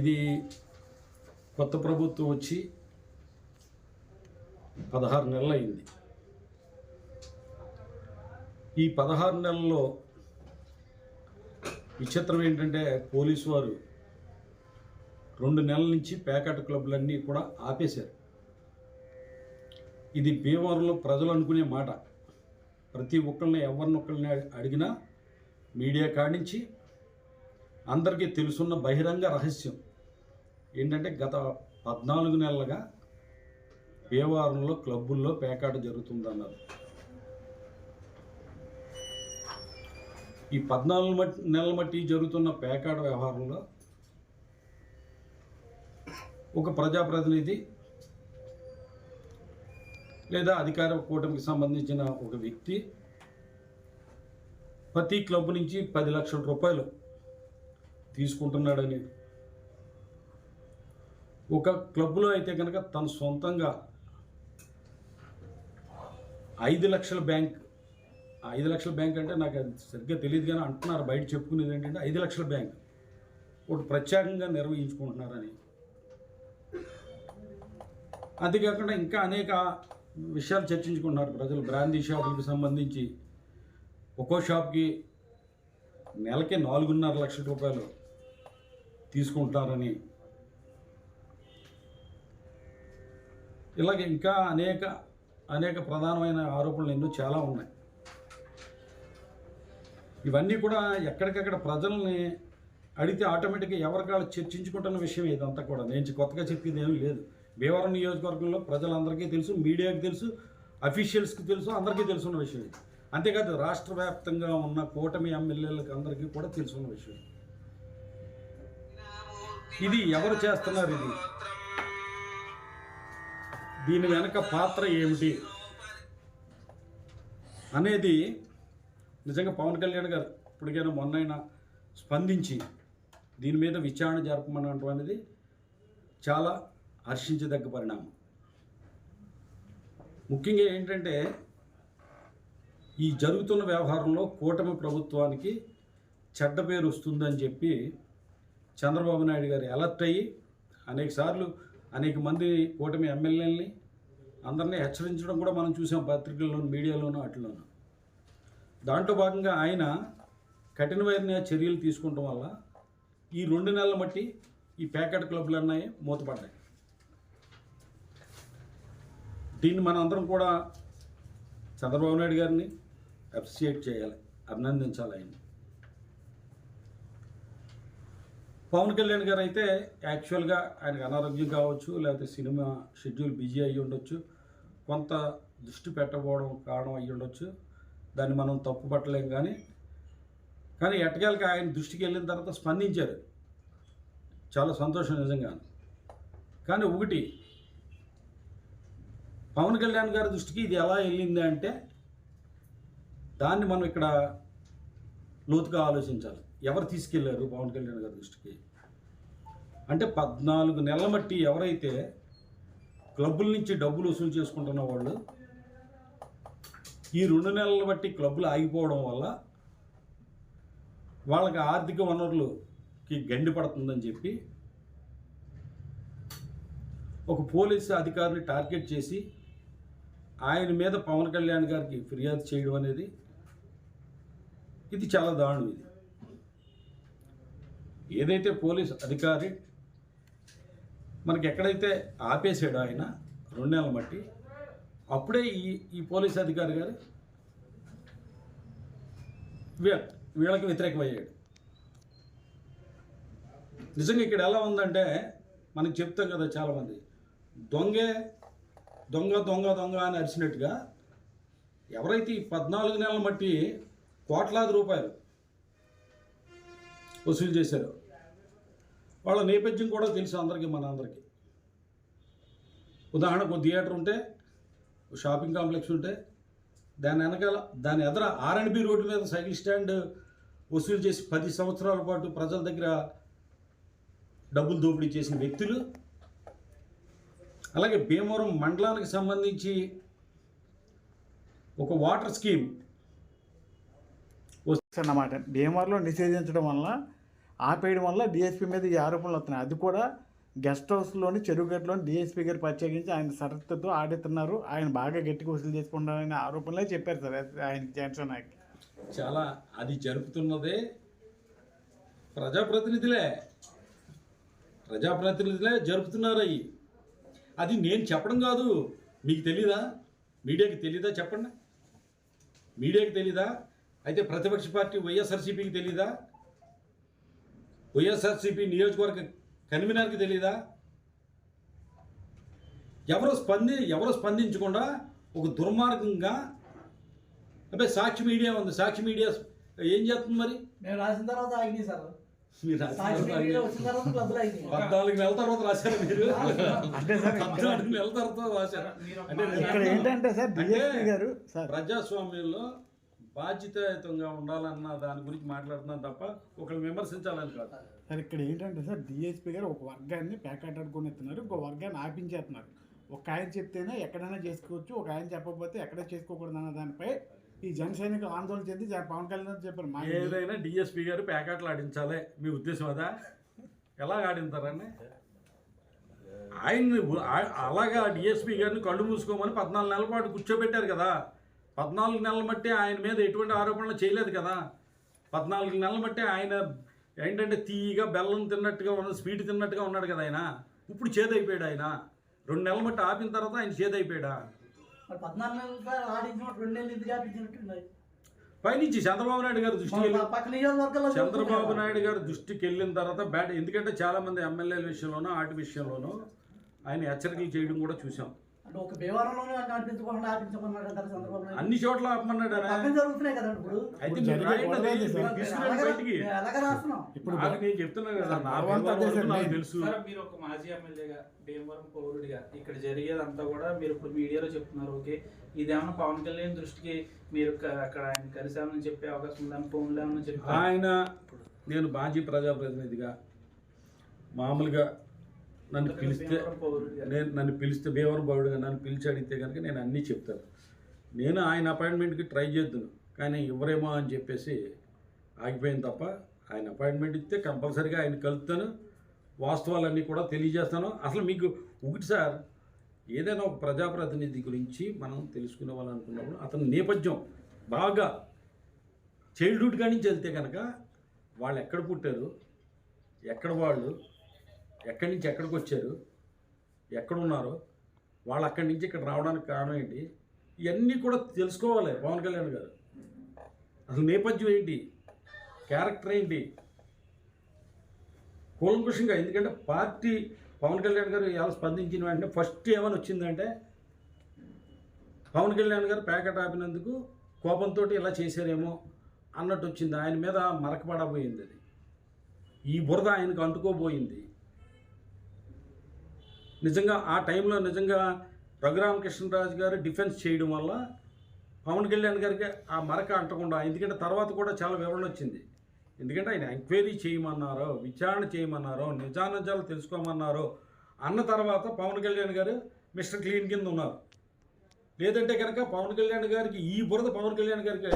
ఇది కొత్త ప్రభుత్వం వచ్చి పదహారు నెలలు అయింది ఈ పదహారు నెలల్లో విచిత్రం ఏంటంటే పోలీసు వారు రెండు నెలల నుంచి ప్యాకెట్ క్లబ్లన్నీ కూడా ఆపేశారు. ఇది భీమవరంలో ప్రజలు అనుకునే మాట. ప్రతి ఒక్కరిని ఎవరినొక్కరిని అడిగినా మీడియా కాడించి అందరికీ తెలుసున్న బహిరంగ రహస్యం. ఏంటంటే గత పద్నాలుగు నెలలుగా భీమవరంలో క్లబ్బుల్లో పేకాట జరుగుతుందన్నారు. ఈ పద్నాలుగు మట్టి నెలల మట్టి జరుగుతున్న పేకాట వ్యవహారంలో ఒక ప్రజాప్రతినిధి లేదా అధికార కూటమికి సంబంధించిన ఒక వ్యక్తి ప్రతి క్లబ్ నుంచి పది లక్షల రూపాయలు తీసుకుంటున్నాడని ఒక క్లబ్లో అయితే కనుక తన సొంతంగా ఐదు లక్షల బ్యాంక్ ఐదు లక్షల బ్యాంక్ అంటే నాకు అది సరిగ్గా తెలియదు కానీ అంటున్నారు బయట చెప్పుకునేది ఏంటంటే ఐదు లక్షల బ్యాంక్ ఒకటి ప్రత్యేకంగా నిర్వహించుకుంటున్నారని. అంతేకాకుండా ఇంకా అనేక విషయాలు చర్చించుకుంటున్నారు ప్రజలు. బ్రాందీ షాపులకు సంబంధించి ఒక్కో షాప్కి నెలకి నాలుగున్నర లక్షల రూపాయలు తీసుకుంటున్నారని ఇలాగే ఇంకా అనేక అనేక ప్రధానమైన ఆరోపణలు ఎన్నో చాలా ఉన్నాయి. ఇవన్నీ కూడా ఎక్కడికక్కడ ప్రజల్ని అడిగితే ఆటోమేటిక్గా ఎవరికాళ్ళు చర్చించుకుంటున్న విషయం ఇదంతా కూడా. నేను కొత్తగా చెప్పేది ఏమీ లేదు. భీమవరం నియోజకవర్గంలో ప్రజలందరికీ తెలుసు మీడియాకి తెలుసు అఫీషియల్స్కి తెలుసు అందరికీ తెలుసున్న విషయం ఇది. అంతేకాదు రాష్ట్ర వ్యాప్తంగా ఉన్న కూటమి ఎమ్మెల్యేలకు అందరికీ కూడా తెలుసున్న విషయం ఇది ఎవరు చేస్తున్నారు ఇది? దీని వెనక పాత్ర ఏమిటి? అనేది నిజంగా పవన్ కళ్యాణ్ గారు ఇప్పటికైనా మొన్నైనా స్పందించి దీని మీద విచారణ జరపమనటం అనేది చాలా హర్షించదగ్గ పరిణామం. ముఖ్యంగా ఏంటంటే ఈ జరుగుతున్న వ్యవహారంలో కూటమి ప్రభుత్వానికి చెడ్డ పేరు వస్తుందని చెప్పి చంద్రబాబు నాయుడు గారు అలర్ట్ అయ్యి అనేకసార్లు అనేక మంది కూటమి ఎమ్మెల్యేలని అందరినీ హెచ్చరించడం కూడా మనం చూసాం పత్రికల్లోను మీడియాలోను వాటిలోను దాంట్లో భాగంగా ఆయన కఠినమైన చర్యలు తీసుకోవడం వల్ల ఈ రెండు నెలల మట్టి ఈ ప్యాకెట్ క్లబ్లు అన్నాయి మూతపడ్డాయి. దీన్ని మనం అందరం కూడా చంద్రబాబు నాయుడు గారిని అప్రిషియేట్ చేయాలి అభినందించాలి ఆయన్ని. పవన్ కళ్యాణ్ గారు అయితే యాక్చువల్గా ఆయనకు అనారోగ్యం కావచ్చు లేకపోతే సినిమా షెడ్యూల్ బిజీ అయ్యి ఉండొచ్చు కొంత దృష్టి పెట్టకపోవడం కారణం అయ్యి ఉండొచ్చు. దాన్ని మనం తప్పు పట్టలేం కానీ కానీ ఎట్టగాలకి ఆయన దృష్టికి వెళ్ళిన తర్వాత స్పందించారు. చాలా సంతోషం నిజంగా. కానీ ఒకటి పవన్ కళ్యాణ్ గారి దృష్టికి ఇది ఎలా వెళ్ళింది అంటే దాన్ని మనం ఇక్కడ లోతుగా ఆలోచించాలి. ఎవరు తీసుకెళ్ళారు పవన్ కళ్యాణ్ గారి దృష్టికి? అంటే పద్నాలుగు నెలల మట్టి ఎవరైతే క్లబ్బుల నుంచి డబ్బులు వసూలు చేసుకుంటున్న వాళ్ళు ఈ రెండు నెలల బట్టి క్లబ్బులు ఆగిపోవడం వల్ల వాళ్ళకి ఆర్థిక వనరులకి గండి పడుతుందని చెప్పి ఒక పోలీసు అధికారిని టార్గెట్ చేసి ఆయన మీద పవన్ కళ్యాణ్ గారికి ఫిర్యాదు చేయడం అనేది ఇది చాలా దారుణం ఇది. ఏదైతే పోలీస్ అధికారి మనకి ఎక్కడైతే ఆపేసాడో ఆయన రెండు నెలల మట్టి అప్పుడే ఈ ఈ పోలీస్ అధికారి గారు వీ- వీళ్ళకి వ్యతిరేకమయ్యాడు. నిజంగా ఇక్కడ ఎలా ఉందంటే మనకు చెప్తాం కదా చాలామంది దొంగే దొంగ దొంగ దొంగ అని అరిచినట్టుగా ఎవరైతే ఈ పద్నాలుగు నెలల మట్టి కోట్లాది రూపాయలు వసూలు చేశారో వాళ్ళ నేపథ్యం కూడా తెలుసు అందరికీ మన అందరికీ. ఉదాహరణకు థియేటర్ ఉంటే షాపింగ్ కాంప్లెక్స్ ఉంటే దాని వెనకాల దాని ఎదర ఆర్ఎండ్బి రోడ్డు మీద సైకిల్ స్టాండ్ వసూలు చేసి పది సంవత్సరాల పాటు ప్రజల దగ్గర డబ్బులు దోపిడీ చేసిన వ్యక్తులు అలాగే భీమవరం మండలానికి సంబంధించి ఒక వాటర్ స్కీమ్ అన్నమాట. భీమవరంలో నిషేధించడం వల్ల ఆపేయడం వల్ల డిఎస్పీ మీద ఈ ఆరోపణలు వస్తున్నాయి. అది కూడా గెస్ట్ హౌస్లోని చెరువుగట్టులోని డిఎస్పీ గారు ప్రత్యేకించి ఆయన షరతుతో ఆడుతున్నారు ఆయన బాగా గట్టిగా వసూలు చేసుకుంటారనే ఆరోపణలే చెప్పారు సార్ ఆయనకి జాన్సన్ నాయక్ చాలా అది జరుపుతున్నదే ప్రజాప్రతినిధులే. ప్రజాప్రతినిధులే జరుపుతున్నారు అవి అది నేను చెప్పడం కాదు. మీకు తెలీదా? మీడియాకి తెలీదా చెప్పండి? మీడియాకి తెలీదా? అయితే ప్రతిపక్ష పార్టీ వైఎస్ఆర్సీపీకి తెలీదా? వైఎస్ఆర్సీపీ నియోజకవర్గ కన్వీనర్కి తెలీదా? ఎవరు స్పంది ఎవరు స్పందించకుండా ఒక దుర్మార్గంగా అబ్బాయి సాక్షి మీడియా ఉంది. సాక్షి మీడియా ఏం చేస్తుంది మరి? మేము రాసిన తర్వాత ఆగినాయి సార్. పద్నాలుగు నెలల తర్వాత రాశారు మీరు. అంటే పద్నాలుగు నెలల తర్వాత రాశారు. అంటే ఏంటంటే సార్ అంటే డిఎస్పీ గారు సార్ ప్రజాస్వామ్యంలో బాధ్యతాయుతంగా ఉండాలన్న దాని గురించి మాట్లాడుతున్నాను తప్ప ఒకళ్ళు విమర్శించాలని కాదు. సార్ ఇక్కడ ఏంటంటే సార్ డిఎస్పీ గారు ఒక వర్గాన్ని ప్యాకెట్ ఎత్తున్నారు ఇంకో వర్గాన్ని ఆపించేస్తున్నారు. ఒక ఆయన చెప్తేనే ఎక్కడైనా చేసుకోవచ్చు ఒక ఆయన చెప్పకపోతే ఎక్కడ చేసుకోకూడదు అన్న దానిపై ఈ జన సైనికులు ఆందోళన చెంది పవన్ కళ్యాణ్ చెప్పారు మా ఏదైనా డిఎస్పీ గారు ప్యాకెట్లు ఆడించాలి మీ ఉద్దేశం అదా? ఎలా ఆడింతారండి ఆయన్ని అలాగా డిఎస్పీ గారిని కళ్ళు మూసుకోమని పద్నాలుగు నెలల పాటు కూర్చోబెట్టారు కదా. పద్నాలుగు నెలల మట్టి ఆయన మీద ఎటువంటి ఆరోపణలు చేయలేదు కదా. పద్నాలుగు నెలల మట్టి ఆయన ఏంటంటే తీయగా బెల్లం తిన్నట్టుగా ఉన్న స్వీట్ తిన్నట్టుగా ఉన్నాడు కదా ఆయన. ఇప్పుడు చేదైపోయాడు ఆయన. రెండు నెలల మట్టి ఆపిన తర్వాత ఆయన చేదైపోయాడా? పైనుంచి చంద్రబాబు నాయుడు గారు దృష్టికి నియోజకవర్గాల్లో చంద్రబాబు నాయుడు గారు దృష్టికి వెళ్ళిన తర్వాత బ్యాడ్ ఎందుకంటే చాలా మంది ఎమ్మెల్యేల విషయంలోనూ ఆటి విషయంలోనూ ఆయన హెచ్చరికలు చేయడం కూడా చూసాం అంటే ఒక భీమవరంలోనే అనిపించకుండా ఆపించమన్నాడు అంటారు చంద్రబాబు నాయుడు. అన్ని చోట్ల ఆపమన్నాడు. పక్కన జరుగుతున్నాయి కదండి ఇప్పుడు? అయితే మీరు రాయండి తీసుకురండి బయటికి. అలాగే రాస్తున్నాం? ఇప్పుడు నాకు నేను చెప్తున్నాను కదా నాకు తెలుసు. సార్ మీరు ఒక మాజీ ఎమ్మెల్యేగా భీమవరం పౌరుడిగా ఇక్కడ జరిగేదంతా కూడా మీరు ఇప్పుడు మీడియాలో చెప్తున్నారు ఓకే? ఇదేమన్నా పవన్ కళ్యాణ్ దృష్టికి మీరు అక్కడ ఆయన కలిసామని చెప్పే అవకాశం ఉందని ఫోన్లో చెప్పారు? ఆయన నేను మాజీ ప్రజాప్రతినిధిగా మామూలుగా నన్ను పిలిస్తే నేను నన్ను పిలిస్తే భీమవరం పౌరుడుగా నన్ను పిలిచి అడిగితే కనుక నేను అన్నీ చెప్తాను. నేను ఆయన అపాయింట్మెంట్కి ట్రై చేద్దును కానీ ఇవ్వరేమో అని చెప్పేసి ఆగిపోయింది తప్ప ఆయన అపాయింట్మెంట్ ఇస్తే కంపల్సరీగా ఆయన కలుపుతాను. వాస్తవాలన్నీ కూడా తెలియజేస్తాను. అసలు మీకు ఒకటి సార్ ఏదైనా ఒక ప్రజాప్రతినిధి గురించి మనం తెలుసుకునే వాళ్ళు అనుకున్నప్పుడు అతని నేపథ్యం బాగా చైల్డ్హుడ్ కాడి నుంచి వెళ్తే కనుక వాళ్ళు ఎక్కడ పుట్టారు ఎక్కడ వాళ్ళు ఎక్కడి నుంచి ఎక్కడికి వచ్చారు? ఎక్కడ ఉన్నారో వాళ్ళు అక్కడి నుంచి ఇక్కడ రావడానికి కారణం ఏంటి? ఇవన్నీ కూడా తెలుసుకోవాలి పవన్ కళ్యాణ్ గారు. అసలు నేపథ్యం ఏంటి? క్యారెక్టర్ ఏంటి? కూలంకుషంగా ఎందుకంటే పార్టీ పవన్ కళ్యాణ్ గారు ఎలా స్పందించిన వెంటనే ఫస్ట్ ఏమని వచ్చిందంటే పవన్ కళ్యాణ్ గారు ప్యాకెట్ ఆపినందుకు కోపంతో ఇలా చేశారేమో అన్నట్టు వచ్చింది. ఆయన మీద మరకపడబోయింది అది. ఈ బురద ఆయనకు అంటుకోబోయింది. నిజంగా ఆ టైంలో నిజంగా రఘురామకృష్ణరాజు గారు డిఫెన్స్ చేయడం వల్ల పవన్ కళ్యాణ్ గారికి ఆ మరక అంటకుండా ఎందుకంటే తర్వాత కూడా చాలా వివరణ వచ్చింది. ఎందుకంటే ఆయన ఎంక్వైరీ చేయమన్నారో విచారణ చేయమన్నారో నిజానిజాలు తెలుసుకోమన్నారో అన్న తర్వాత పవన్ కళ్యాణ్ గారు మిస్టర్ క్లీన్ కింద ఉన్నారు. లేదంటే కనుక పవన్ కళ్యాణ్ గారికి ఈ బురద పవన్ కళ్యాణ్ గారికి